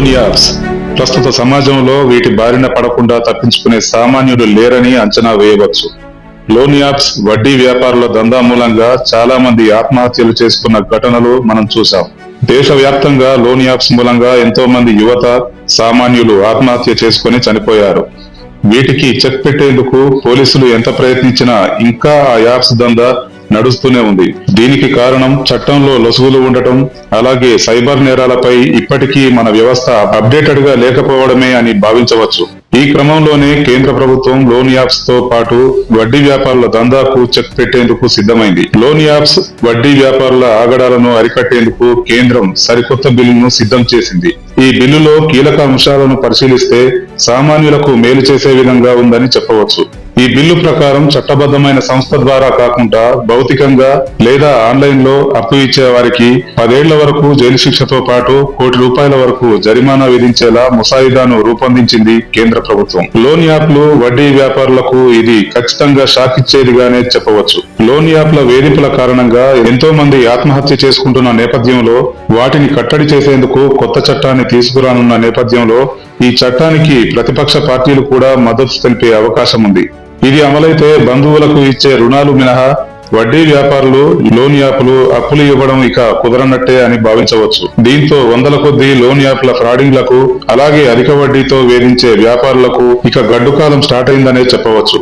Loan ప్రస్తుత సమాజంలో వీటి బారిన పడకుండా తప్పించుకునే సామాన్యులు లేరని అంచనా వేయవచ్చు. లోన్ యాప్స్ వడ్డీ వ్యాపారుల దందా మూలంగా చాలా మంది ఆత్మహత్యలు చేసుకున్న ఘటనలు మనం చూసాం దేశవ్యాప్తంగా లోన్ యాప్స్ మూలంగా ఎంతో మంది యువత సామాన్యులు ఆత్మహత్య చేసుకుని చనిపోయారు. వీటికి చెక్ పెట్టేందుకు పోలీసులు ఎంత ప్రయత్నించినా ఇంకా ఆ యాప్స్ దందా నడుస్తూనే ఉంది. దీనికి కారణం చట్టంలో లొసుగులు ఉండటం అలాగే సైబర్ నేరాలపై ఇప్పటికీ మన వ్యవస్థ అప్డేటెడ్గా లేకపోవడమే అని భావించవచ్చు. ఈ క్రమంలోనే కేంద్ర ప్రభుత్వం లోన్ యాప్స్తో పాటు వడ్డీ వ్యాపారుల దందాకు చెక్ పెట్టేందుకు సిద్ధమైంది. లోన్ యాప్స్ వడ్డీ వ్యాపారుల ఆగడాలను అరికట్టేందుకు కేంద్రం సరికొత్త బిల్లును సిద్ధం చేసింది. ఈ బిల్లులో కీలక అంశాలను పరిశీలిస్తే సామాన్యులకు మేలు చేసే విధంగా ఉందని చెప్పవచ్చు. ఈ బిల్లు ప్రకారం చట్టబద్ధమైన సంస్థ ద్వారా కాకుండా భౌతికంగా లేదా ఆన్లైన్లో అప్పు ఇచ్చే వారికి పదేళ్ళ వరకు జైలు శిక్షతో పాటు కోటి రూపాయల వరకు జరిమానా విధించేలా ముసాయిదాను రూపొందించింది కేంద్ర ప్రభుత్వం. లోన్ యాప్లు వడ్డీ వ్యాపారులకు ఇది ఖచ్చితంగా షాక్ ఇచ్చేదిగానే చెప్పవచ్చు. లోన్ యాప్ల వేధింపుల కారణంగా ఎంతో మంది ఆత్మహత్య చేసుకుంటున్న నేపథ్యంలో వాటిని కట్టడి చేసేందుకు కొత్త చట్టాన్ని తీసుకురానున్న నేపథ్యంలో ఈ చట్టానికి ప్రతిపక్ష పార్టీలు కూడా మద్దతు తెలిపే అవకాశం ఉంది ఇది అమలైతే బంధువులకు ఇచ్చే రుణాలు మినహా వడ్డీ వ్యాపారులు లోన్ యాప్లు అప్పులు ఇవ్వడం ఇక కుదరనట్టే అని భావించవచ్చు. దీంతో వందల కొద్దీ లోన్ యాప్ల ఫ్రాడింగ్లకు అలాగే అధిక వడ్డీతో వేధించే వ్యాపారులకు ఇక గడ్డుకాలం స్టార్ట్ అయిందనే చెప్పవచ్చు.